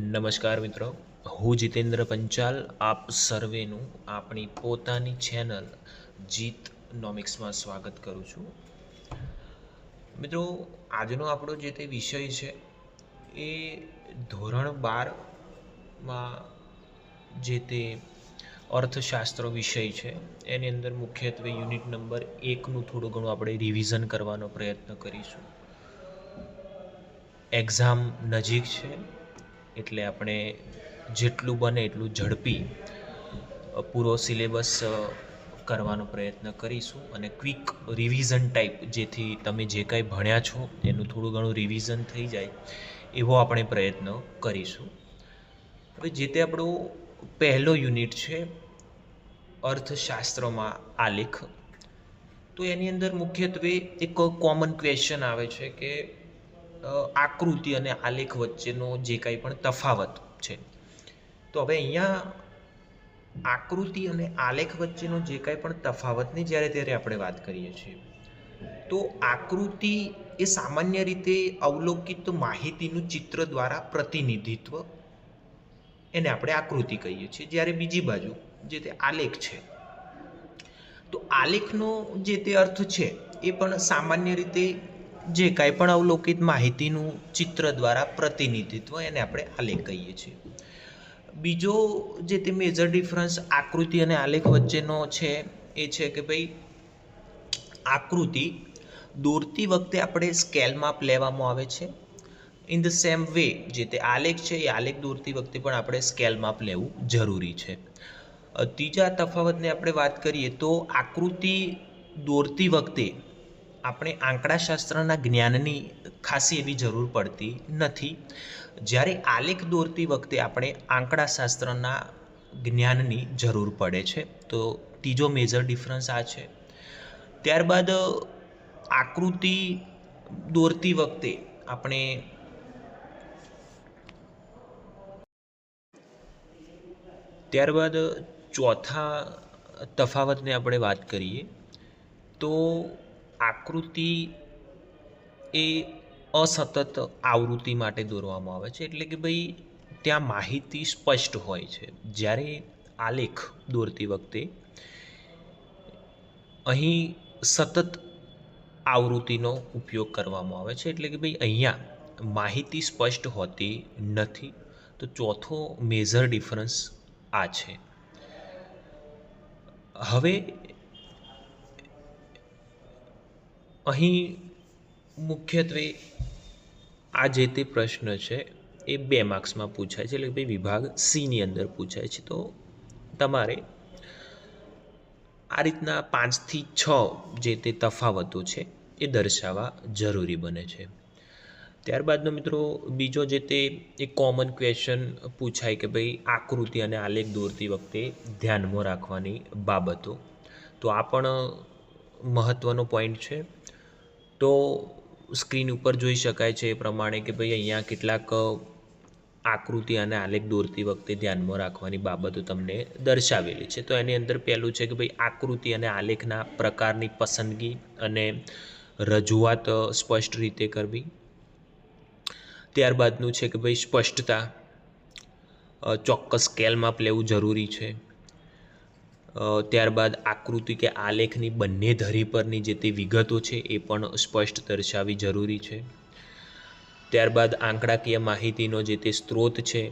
નમસ્કાર મિત્રો, હું જીતેન્દ્ર પંચાલ, આપ સર્વેનું આપણી પોતાની ચેનલ જીત નોમિક્સમાં સ્વાગત કરું છું. મિત્રો, આજનો આપણો જે તે વિષય છે, એ ધોરણ બારમાં જે તે અર્થશાસ્ત્ર વિષય છે, એની અંદર મુખ્યત્વે યુનિટ નંબર એકનું થોડું ઘણું આપણે રિવિઝન કરવાનો પ્રયત્ન કરીશું. એક્ઝામ નજીક છે એટલે આપણે જેટલું બને એટલું ઝડપી પૂરો સિલેબસ કરવાનો પ્રયત્ન કરીશું અને ક્વિક રિવિઝન ટાઈપ જેથી તમે જે કાંઈ ભણ્યા છો એનું થોડું ઘણું રિવિઝન થઈ જાય, એવો આપણે પ્રયત્ન કરીશું. હવે જે તે આપણો પહેલો યુનિટ છે, અર્થશાસ્ત્રમાં આલેખ, તો એની અંદર મુખ્યત્વે એક કોમન ક્વેશ્ચન આવે છે કે આકૃતિ અને આલેખ વચ્ચેનો જે કાંઈ પણ તફાવત છે. તો હવે અહીંયા આકૃતિ અને આલેખ વચ્ચેનો જે કાંઈ પણ તફાવતની જ્યારે ત્યારે આપણે વાત કરીએ છીએ, તો આકૃતિ એ સામાન્ય રીતે અવલોકિત માહિતીનું ચિત્ર દ્વારા પ્રતિનિધિત્વ એને આપણે આકૃતિ કહીએ છીએ. જ્યારે બીજી બાજુ જે તે આલેખ છે, તો આલેખનો જે તે અર્થ છે એ પણ સામાન્ય રીતે જે કાંઈ પણ અવલોકિત માહિતીનું ચિત્ર દ્વારા પ્રતિનિધિત્વ એને આપણે આલેખ કહીએ છીએ. બીજો જે તે મેજર ડિફરન્સ આકૃતિ અને આલેખ વચ્ચેનો છે, એ છે કે ભાઈ, આકૃતિ દોરતી વખતે આપણે સ્કેલ માપ લેવામાં આવે છે. ઇન ધ સેમ વે જે તે આલેખ છે, એ આલેખ દોરતી વખતે પણ આપણે સ્કેલ માપ લેવું જરૂરી છે. ત્રીજા તફાવતને આપણે વાત કરીએ તો આકૃતિ દોરતી વખતે આપણે આંકડાશાસ્ત્રના જ્ઞાનની ખાસી એવી જરૂર પડતી નથી. જ્યારે આલેખ દોરતી વખતે આપણે આંકડાશાસ્ત્રના જ્ઞાનની જરૂર પડે છે, તો ત્રીજો મેજર ડિફરન્સ આ છે. ત્યારબાદ, આકૃતિ દોરતી વખતે આપણે ત્યારબાદ ચોથા તફાવતને આપણે વાત કરીએ, તો આકૃતિ એ અસતત આવૃત્તિ માટે દોરવામાં આવે છે. એટલે કે ભાઈ ત્યાં માહિતી સ્પષ્ટ હોય છે. જ્યારે આલેખ દોરતી વખતે અહીં સતત આવૃત્તિનો ઉપયોગ કરવામાં આવે છે. એટલે કે ભાઈ અહીંયા માહિતી સ્પષ્ટ હોતી નથી. તો ચોથો મેજર ડિફરન્સ આ છે. હવે અહીં મુખ્યત્વે આ જે તે પ્રશ્ન છે, એ બે માર્ક્સમાં પૂછાય છે. એટલે ભાઈ વિભાગ સીની અંદર પૂછાય છે. તો તમારે આ રીતના પાંચથી છ જે તે તફાવતો છે, એ દર્શાવવા જરૂરી બને છે. ત્યારબાદનો મિત્રો બીજો જે તે એક કોમન ક્વેશ્ચન પૂછાય કે ભાઈ આકૃતિ અને આલેખ દોરતી વખતે ધ્યાનમાં રાખવાની બાબતો. તો આ પણ મહત્ત્વનો પોઈન્ટ છે. તો સ્ક્રીન ઉપર જોઈ શકાય છે એ પ્રમાણે કે ભાઈ અહીંયા કેટલાક આકૃતિ અને આલેખ દોરતી વખતે ધ્યાનમાં રાખવાની બાબતો તમને દર્શાવેલી છે. તો એની અંદર પહેલું છે કે ભાઈ આકૃતિ અને આલેખના પ્રકારની પસંદગી અને રજૂઆત સ્પષ્ટ રીતે કરવી. ત્યારબાદનું છે કે ભાઈ સ્પષ્ટતા ચોક્કસ સ્કેલ માપ લેવું જરૂરી છે. ત્યારબાદ આકૃતિ કે આલેખની બંને ધરી પરની જે તે વિગતો છે એ પણ સ્પષ્ટ દર્શાવવી જરૂરી છે. ત્યારબાદ આંકડાકીય માહિતીનો જે તે સ્ત્રોત છે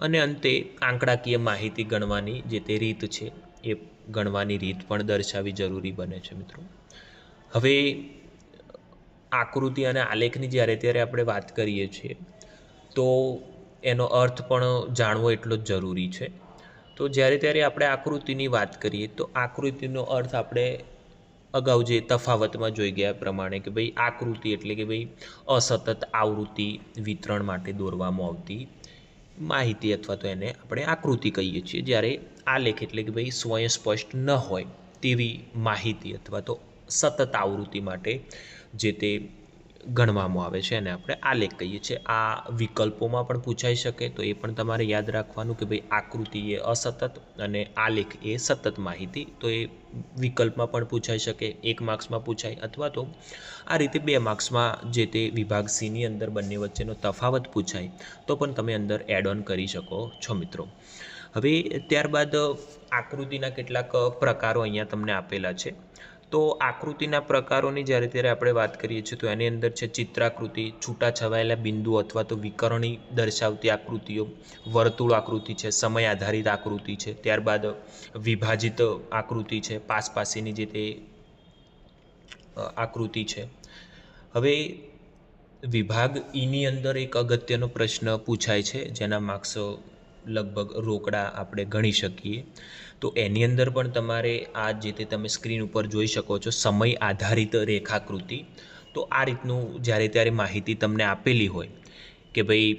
અને અંતે આંકડાકીય માહિતી ગણવાની જે તે રીત છે એ ગણવાની રીત પણ દર્શાવવી જરૂરી બને છે મિત્રો. હવે આકૃતિ અને આલેખની જ્યારે ત્યારે આપણે વાત કરીએ છીએ તો એનો અર્થ પણ જાણવો એટલો જ જરૂરી છે. તો જ્યારે ત્યારે આપણે આકૃતિની વાત કરીએ, તો આકૃતિનો અર્થ આપણે અગાઉ જે તફાવતમાં જોઈ ગયા પ્રમાણે કે ભાઈ આકૃતિ એટલે કે ભાઈ અસતત આવૃત્તિ વિતરણ માટે દોરવામાં આવતી માહિતી અથવા તો એને આપણે આકૃતિ કહીએ છીએ. જ્યારે આલેખ એટલે કે ભાઈ સ્વયંસ્પષ્ટ ન હોય તેવી માહિતી અથવા તો સતત આવૃત્તિ માટે જે તે ગણવામાં આવે છે અને આપણે આલેખ કહીએ છીએ. આ વિકલ્પોમાં પણ પૂછાઈ શકે તો એ પણ તમારે યાદ રાખવાનું કે ભાઈ આકૃતિ એ અસતત અને આલેખ એ સતત માહિતી. તો એ વિકલ્પમાં પણ પૂછાઈ શકે, એક માર્ક્સમાં પૂછાય અથવા તો આ રીતે બે માર્ક્સમાં જે તે વિભાગ સીની અંદર બંને વચ્ચેનો તફાવત પૂછાય તો પણ તમે અંદર એડ ઓન કરી શકો છો મિત્રો. હવે ત્યારબાદ આકૃતિના કેટલાક પ્રકારો અહીંયા તમને આપેલા છે. તો આકૃતિના પ્રકારોની જ્યારે ત્યારે આપણે વાત કરીએ છીએ, તો એની અંદર છે ચિત્રાકૃતિ છૂટા છવાયેલા બિંદુ અથવા તો વિકરણી દર્શાવતી આકૃતિઓ, વર્તુળ આકૃતિ છે, સમય આધારિત આકૃતિ છે, ત્યારબાદ વિભાજિત આકૃતિ છે, પાસપાસીની જે તે આકૃતિ છે. હવે વિભાગ ઈની અંદર એક અગત્યનો પ્રશ્ન પૂછાય છે, જેના માર્ક્સ લગભગ રોકડા આપણે ગણી શકીએ. તો એની અંદર પણ તમારે આ જે તે તમે સ્ક્રીન ઉપર જોઈ શકો છો સમય આધારિત રેખાકૃતિ. તો આ રીતનું જ્યારે ત્યારે માહિતી તમને આપેલી હોય કે ભાઈ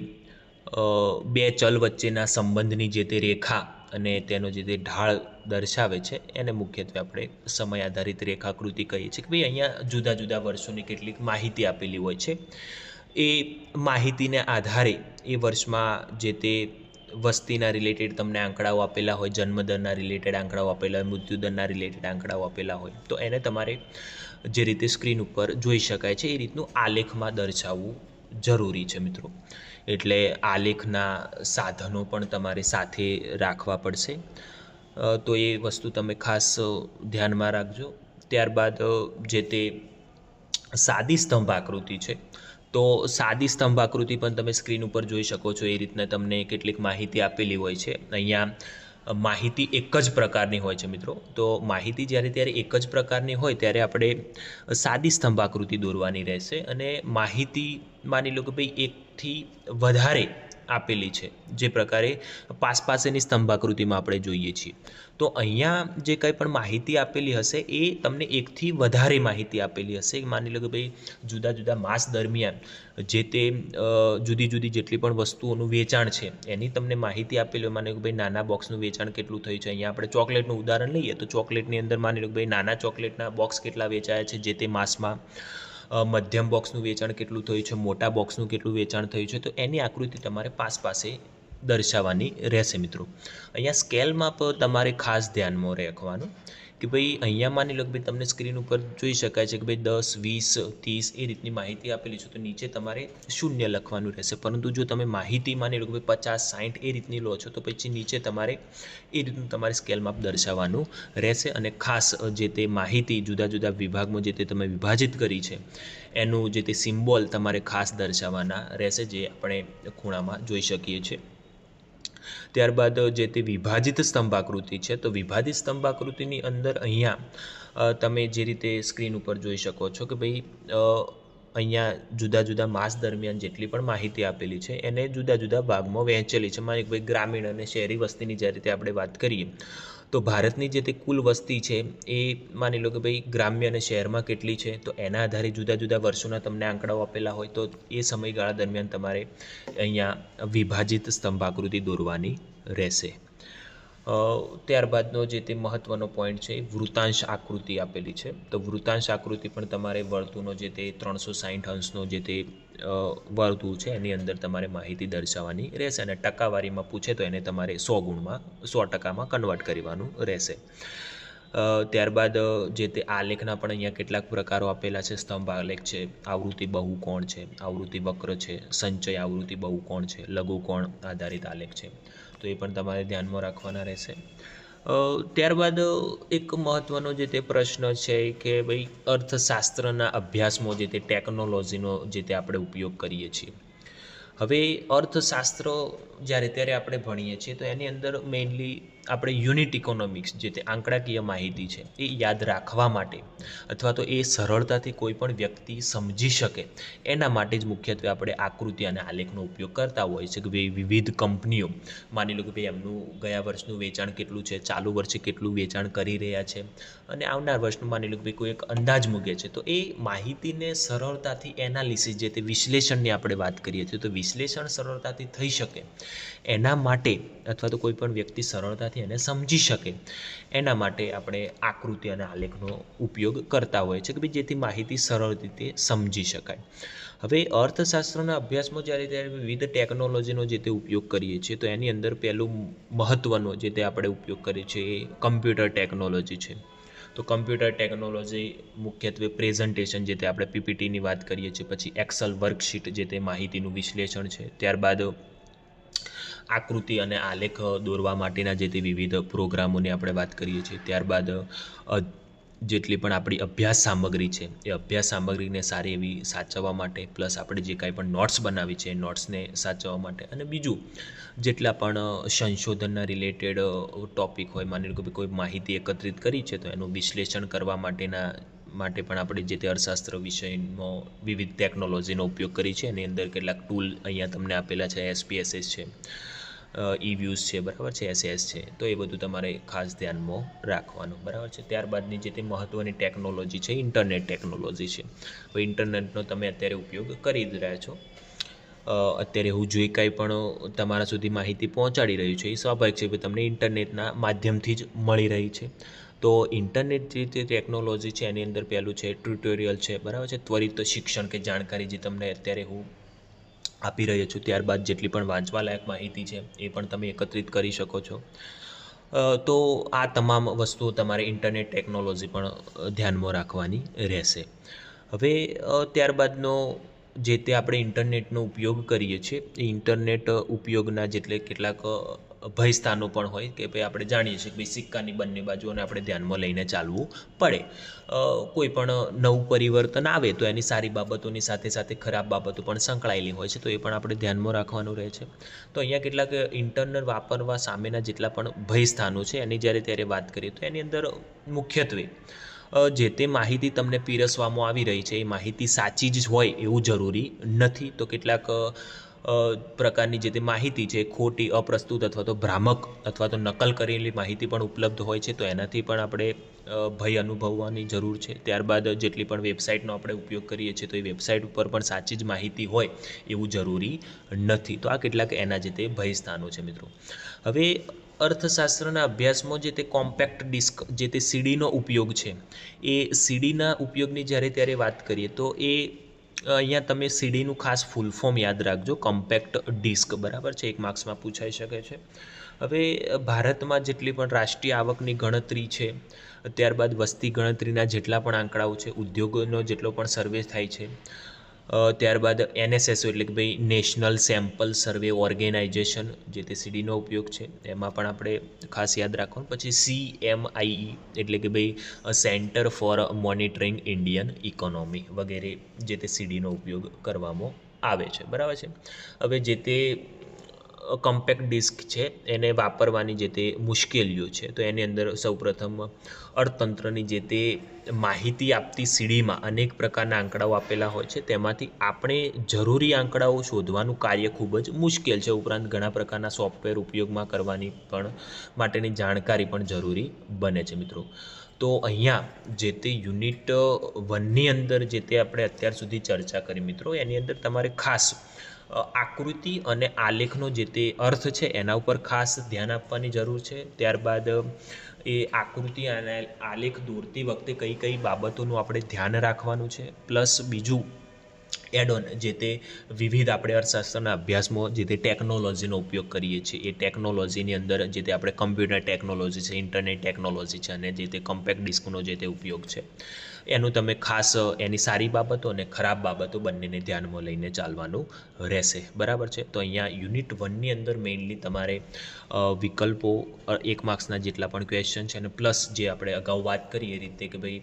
બે ચલ વચ્ચેના સંબંધની જે તે રેખા અને તેનો જે તે ઢાળ દર્શાવે છે, એને મુખ્યત્વે આપણે સમય આધારિત રેખાકૃતિ કહીએ છીએ કે ભાઈ અહીંયા જુદા જુદા વર્ષોની કેટલીક માહિતી આપેલી હોય છે. એ માહિતીને આધારે એ વર્ષમાં જે તે વસ્તીના રિલેટેડ તમને આંકડાઓ આપેલા હોય, જન્મદરના રિલેટેડ આંકડાઓ આપેલા હોય, મૃત્યુદરના રિલેટેડ આંકડાઓ આપેલા હોય, તો એને તમારે જે રીતે સ્ક્રીન ઉપર જોઈ શકાય છે, એ રીતનું આલેખમાં દર્શાવવું જરૂરી છે મિત્રો. એટલે આલેખના સાધનો પણ તમારે સાથે રાખવા પડશે. તો એ વસ્તુ તમે ખાસ ધ્યાનમાં રાખજો. ત્યારબાદ જે તે સાદી સ્તંભ આકૃતિ છે તો સાદી સ્તંભ આકૃતિ પણ તમે સ્ક્રીન ઉપર જોઈ શકો છો. એ રીતના તમને કેટલીક માહિતી આપેલી હોય છે. અહીંયા માહિતી એક જ પ્રકારની હોય છે મિત્રો. તો માહિતી જ્યારે ત્યારે એક જ પ્રકારની હોય ત્યારે આપણે સાદી સ્તંભ આકૃતિ દોરવાની રહેશે. અને માહિતી માની લો કે ભાઈ એકથી વધારે આપેલી છે, જે પ્રકારે પાસ પાસેની સ્તંભાકૃતિમાં આપણે જોઈએ છીએ. તો અહીંયા જે કંઈ પણ માહિતી આપેલી હશે, એ તમને એકથી વધારે માહિતી આપેલી હશે. માની લો કે ભાઈ, જુદા જુદા માસ દરમિયાન જે તે જુદી જુદી જેટલી પણ વસ્તુઓનું વેચાણ છે, એની તમને માહિતી આપેલી હોય. માની લો કે ભાઈ, નાના બોક્સનું વેચાણ કેટલું થયું છે. અહીંયા આપણે ચોકલેટનું ઉદાહરણ લઈએ, તો ચોકલેટની અંદર માની લો કે ભાઈ, નાના ચોકલેટના બોક્સ કેટલા વેચાયા છે જે તે માસમાં. મધ્યમ બોક્સનું વેચાણ કેટલું થયું છે, મોટા બોક્સનું કેટલું વેચાણ થયું છે, તો એની આકૃતિ તમારે પાસ પાસે દર્શાવવાની રહેશે મિત્રો. અહીંયા સ્કેલ માપ તમારે ખાસ ધ્યાનમાં રાખવાનું. કે ભાઈ અહીંયા માની લો કે ભાઈ તમને સ્ક્રીન ઉપર જોઈ શકાય છે કે ભાઈ દસ, વીસ, ત્રીસ એ રીતની માહિતી આપેલી છે, તો નીચે તમારે શૂન્ય લખવાનું રહેશે. પરંતુ જો તમે માહિતી માની લો કે ભાઈ પચાસ સાઠ એ રીતની લો છો, તો પછી નીચે તમારે એ રીતનું તમારે સ્કેલ માપ દર્શાવવાનું રહેશે. અને ખાસ જે તે માહિતી જુદા જુદા વિભાગમાં જે તે તમે વિભાજિત કરી છે, એનું જે તે સિમ્બોલ તમારે ખાસ દર્શાવવાના રહેશે, જે આપણે ખૂણામાં જોઈ શકીએ છીએ. ત્યારબાદ જે તે વિભાજિત સ્તંભાકૃતિ છે, તો વિભાજિત સ્તંભાકૃતિની અંદર અહીંયા તમે જે રીતે સ્ક્રીન ઉપર જોઈ શકો છો કે ભાઈ અહીંયા જુદા જુદા માસ દરમિયાન જેટલી પણ માહિતી આપેલી છે, એને જુદા જુદા ભાગમાં વહેંચેલી છે. માની ભાઈ ગ્રામીણ અને શહેરી વસ્તીની જે રીતે આપણે વાત કરીએ, તો ભારતની જે તે કુલ વસ્તી છે, એ માની લો કે ભાઈ ગ્રામ્ય અને શહેરમાં કેટલી છે, તો એના આધારે જુદા જુદા વર્ષોના તમને આંકડાઓ આપેલા હોય, તો એ સમયગાળા દરમિયાન તમારે અહીંયા વિભાજિત સ્તંભાકૃતિ દોરવાની રહેશે. ત્યારબાદનો જે તે મહત્ત્વનો પોઈન્ટ છે વૃતાંશ આકૃતિ આપેલી છે. તો વૃતાંશ આકૃતિ પણ તમારે વર્તુળનો જે તે ત્રણસો સાહીઠ અંશનો જે તે વર્તુળ છે એની અંદર તમારે માહિતી દર્શાવવાની રહેશે અને ટકાવારીમાં પૂછે તો એને તમારે સો ગુણમાં, સો ટકામાં કન્વર્ટ કરવાનું રહેશે. ત્યારબાદ જે તે આલેખના પણ અહીંયા કેટલાક પ્રકારો આપેલા છે. સ્તંભ આલેખ છે, આવૃત્તિ બહુકોણ છે, આવૃત્તિ વક્ર છે, સંચય આવૃત્તિ બહુકોણ છે, લઘુકોણ આધારિત આલેખ છે. તો એ પણ તમારે ધ્યાનમાં રાખવાના રહેશે. ત્યારબાદ એક મહત્ત્વનો જે તે પ્રશ્ન છે કે ભાઈ અર્થશાસ્ત્રના અભ્યાસમાં જે તે ટેકનોલોજીનો જે તે આપણે ઉપયોગ કરીએ છીએ. હવે અર્થશાસ્ત્ર જ્યારે ત્યારે આપણે ભણીએ છીએ તો એની અંદર મેઇનલી આપણે યુનિટ ઇકોનોમિક્સ જે તે આંકડાકીય માહિતી છે, એ યાદ રાખવા માટે અથવા તો એ સરળતાથી કોઈ પણ વ્યક્તિ સમજી શકે, એના માટે જ મુખ્યત્વે આપણે આકૃતિ અને આલેખનો ઉપયોગ કરતા હોય છે કે ભાઈ વિવિધ કંપનીઓ, માની લો કે ભાઈ એમનું ગયા વર્ષનું વેચાણ કેટલું છે, ચાલુ વર્ષે કેટલું વેચાણ કરી રહ્યા છે અને આવનાર વર્ષનું માની લો કે ભાઈ કોઈ એક અંદાજ મૂકે છે, તો એ માહિતીને સરળતાથી એનાલિસિસ જે તે વિશ્લેષણની આપણે વાત કરીએ છીએ, તો વિશ્લેષણ સરળતાથી થઈ શકે. એના માટે અથવા તો કોઈ પણ વ્યક્તિ સરળતાથી એને સમજી શકે. એના માટે આપણે આકૃતિ અને આલેખનો ઉપયોગ કરતા હોય છે કે ભાઈ જેથી માહિતી સરળ રીતે સમજી શકાય. હવે અર્થશાસ્ત્રના અભ્યાસમાં જ્યારે ત્યારે વિવિધ ટેકનોલોજીનો જે તે ઉપયોગ કરીએ છીએ, તો એની અંદર પહેલું મહત્ત્વનો જે તે આપણે ઉપયોગ કરીએ છીએ એ કમ્પ્યુટર ટેકનોલોજી છે. તો કમ્પ્યુટર ટેકનોલોજી મુખ્યત્વે પ્રેઝન્ટેશન જે તે આપણે પીપીટીની વાત કરીએ છીએ, પછી એક્સલ વર્કશીટ જે તે માહિતીનું વિશ્લેષણ છે, ત્યારબાદ આકૃતિ અને આલેખ દોરવા માટેના જે તે વિવિધ પ્રોગ્રામોની આપણે વાત કરીએ છીએ, ત્યારબાદ જેટલી પણ આપણી અભ્યાસ સામગ્રી છે, એ અભ્યાસ સામગ્રીને સારી એવી સાચવવા માટે, પ્લસ આપણે જે કાંઈ પણ નોટ્સ બનાવી છે નોટ્સને સાચવવા માટે અને બીજું, જેટલા પણ સંશોધનના રિલેટેડ ટૉપિક હોય, માની લો કે કોઈ માહિતી એકત્રિત કરી છે, તો એનું વિશ્લેષણ કરવા માટેના માટે પણ આપણે જે તે અર્થશાસ્ત્ર વિષયનો વિવિધ ટેકનોલોજીનો ઉપયોગ કરી છે, એની અંદર કેટલાક ટૂલ અહીંયા તમને આપેલા છે એસપીએસએસ છે ઈ છે, બરાબર છે એસએસ છે, તો એ બધું તમારે ખાસ ધ્યાનમાં રાખવાનું, બરાબર છે. ત્યારબાદની જે તે મહત્ત્વની ટેકનોલોજી છે ઇન્ટરનેટ ટેકનોલોજી છે. હવે ઇન્ટરનેટનો તમે અત્યારે ઉપયોગ કરી જ રહ્યા છો. અત્યારે હું જે કાંઈ પણ તમારા સુધી માહિતી પહોંચાડી રહ્યું છે, એ સ્વાભાવિક છે કે તમને ઇન્ટરનેટના માધ્યમથી જ મળી રહી છે. તો ઇન્ટરનેટ જે ટેકનોલોજી છે, એની અંદર પહેલું છે ટ્યુટોરિયલ છે, બરાબર છે? ત્વરિત શિક્ષણ કે જાણકારી જે તમને અત્યારે હું આપી રહ્યો છું, ત્યારબાદ જેટલી પણ વાંચવાલાયક માહિતી છે, એ પણ તમે એકત્રિત કરી શકો છો. તો આ તમામ વસ્તુઓ તમારે ઇન્ટરનેટ ટેકનોલોજી પણ ધ્યાનમાં રાખવાની રહેશે. હવે ત્યારબાદનો જે તે આપણે ઇન્ટરનેટનો ઉપયોગ કરીએ છીએ, એ ઇન્ટરનેટ ઉપયોગના જેટલે કેટલાક ભયસ્થાનો પણ હોય કે ભાઈ આપણે જાણીએ છીએ કે ભાઈ સિક્કાની બંને બાજુઓને આપણે ધ્યાનમાં લઈને ચાલવું પડે. કોઈ પણ નવું પરિવર્તન આવે તો એની સારી બાબતોની સાથે સાથે ખરાબ બાબતો પણ સંકળાયેલી હોય છે, તો એ પણ આપણે ધ્યાનમાં રાખવાનું રહે છે. તો અહીંયા કેટલાક ઇન્ટરનેટ વાપરવા સામેના જેટલા પણ ભયસ્થાનો છે, એની જ્યારે ત્યારે વાત કરીએ તો એની અંદર મુખ્યત્વે જે તે માહિતી તમને પીરસવામાં આવી રહી છે, એ માહિતી સાચી જ હોય એવું જરૂરી નથી. તો કેટલાક પ્રકારની જે તે માહિતી છે, ખોટી, અપ્રસ્તુત અથવા તો ભ્રામક અથવા તો નકલ કરેલી માહિતી પણ ઉપલબ્ધ હોય છે, તો એનાથી પણ આપણે ભય અનુભવવાની જરૂર છે. ત્યારબાદ જેટલી પણ વેબસાઇટનો આપણે ઉપયોગ કરીએ છીએ, તો એ વેબસાઇટ ઉપર પણ સાચી જ માહિતી હોય એવું જરૂરી નથી. તો આ કેટલાક એના જે તે ભય સ્થાનો છે મિત્રો. હવે અર્થશાસ્ત્રના અભ્યાસમાં જે તે કોમ્પેક્ટ ડિસ્ક જે તે સીડીનો ઉપયોગ છે, એ સીડીના ઉપયોગની જ્યારે ત્યારે વાત કરીએ તો એ, અહીંયા તમે સીડીનું ખાસ ફૂલ ફોર્મ યાદ રાખજો કોમ્પેક્ટ ડિસ્ક બરાબર છે? એક માર્ક્સમાં પૂછાઈ શકે છે. હવે, ભારતમાં જેટલી પણ રાષ્ટ્રીય આવકની ગણતરી છે, ત્યારબાદ વસ્તી ગણતરીના જેટલા પણ આંકડાઓ છે, ઉદ્યોગોનો જેટલો પણ સર્વે થાય છે ત્યારબાદ એનએસએસઓ એટલે કે ભાઈ નેશનલ સેમ્પલ સર્વે ઓર્ગેનાઇઝેશન, જે તે સીડીનો ઉપયોગ છે, એમાં પણ આપણે ખાસ યાદ રાખવાનું. પછી સી એમ એટલે કે ભાઈ centre for monitoring Indian economy વગેરે જે તે સીડીનો ઉપયોગ કરવામાં આવે છે. બરાબર છે? હવે જે તે કમ્પેક્ટ ડિસ્ક છે, એને વાપરવાની જે તે મુશ્કેલીઓ છે, તો એની અંદર સૌપ્રથમ અર્થતંત્રની જે તે માહિતી આપતી સીડીમાં અનેક પ્રકારના આંકડાઓ આપેલા હોય છે, તેમાંથી આપણે જરૂરી આંકડાઓ શોધવાનું કાર્ય ખૂબ જ મુશ્કેલ છે, ઉપરાંત ઘણા પ્રકારના સોફ્ટવેર ઉપયોગમાં કરવાની પણ માટેની જાણકારી પણ જરૂરી બને છે, મિત્રો. તો અહીંયા જે તે યુનિટ વનની અંદર જે તે આપણે અત્યાર સુધી ચર્ચા કરી, મિત્રો, એની અંદર તમારે ખાસ આકૃતિ અને આલેખનો જે તે અર્થ છે એના ઉપર ખાસ ધ્યાન આપવાની જરૂર છે. ત્યારબાદ એ આકૃતિ અને આલેખ દોરતી વખતે કઈ કઈ બાબતોનું આપણે ધ્યાન રાખવાનું છે. પ્લસ બીજું એડ ઓન જે તે વિવિધ આપણે અર્થશાસ્ત્રના અભ્યાસમાં જે તે ટેકનોલોજીનો ઉપયોગ કરીએ છીએ, એ ટેકનોલોજીની અંદર જે તે આપણે કમ્પ્યુટર ટેકનોલોજી છે ઇન્ટરનેટ ટેકનોલોજી છે અને જે તે કમ્પેક્ટ ડિસ્કનો જે તે ઉપયોગ છે. એનું તમે ખાસ, એની સારી બાબતો અને ખરાબ બાબતો બંનેને ધ્યાનમાં લઈને ચાલવાનું રહેશે. બરાબર છે? તો અહીંયા યુનિટ વનની અંદર મેઇનલી તમારે વિકલ્પો એક માર્ક્સના જેટલા પણ ક્વેશ્ચન છે અને પ્લસ જે આપણે અગાઉ વાત કરી એ રીતે કે ભાઈ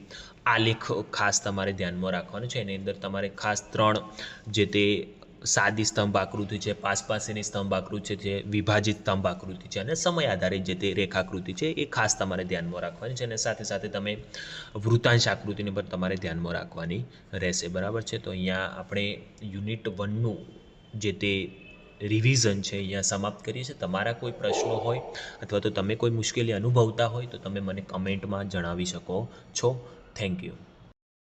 આલેખ ખાસ તમારે ધ્યાનમાં રાખવાનું છે. એની અંદર તમારે ખાસ ત્રણ જે તે સાદી સ્તંભ આકૃતિ છે પાસ પાસેની સ્તંભ આકૃતિ છે, જે વિભાજિત સ્તંભ આકૃતિ છે અને સમય આધારિત જે તે રેખાકૃતિ છે એ ખાસ તમારે ધ્યાનમાં રાખવાની છે અને સાથે સાથે તમે વૃતાંશ આકૃતિને પણ તમારે ધ્યાનમાં રાખવાની રહેશે. બરાબર છે? તો અહીંયા આપણે યુનિટ વનનું જે તે રિવિઝન છે અહીંયા સમાપ્ત કરીએ છીએ. તમારા કોઈ પ્રશ્નો હોય અથવા તો તમે કોઈ મુશ્કેલી અનુભવતા હોય તો તમે મને કમેન્ટમાં જણાવી શકો છો. Thank you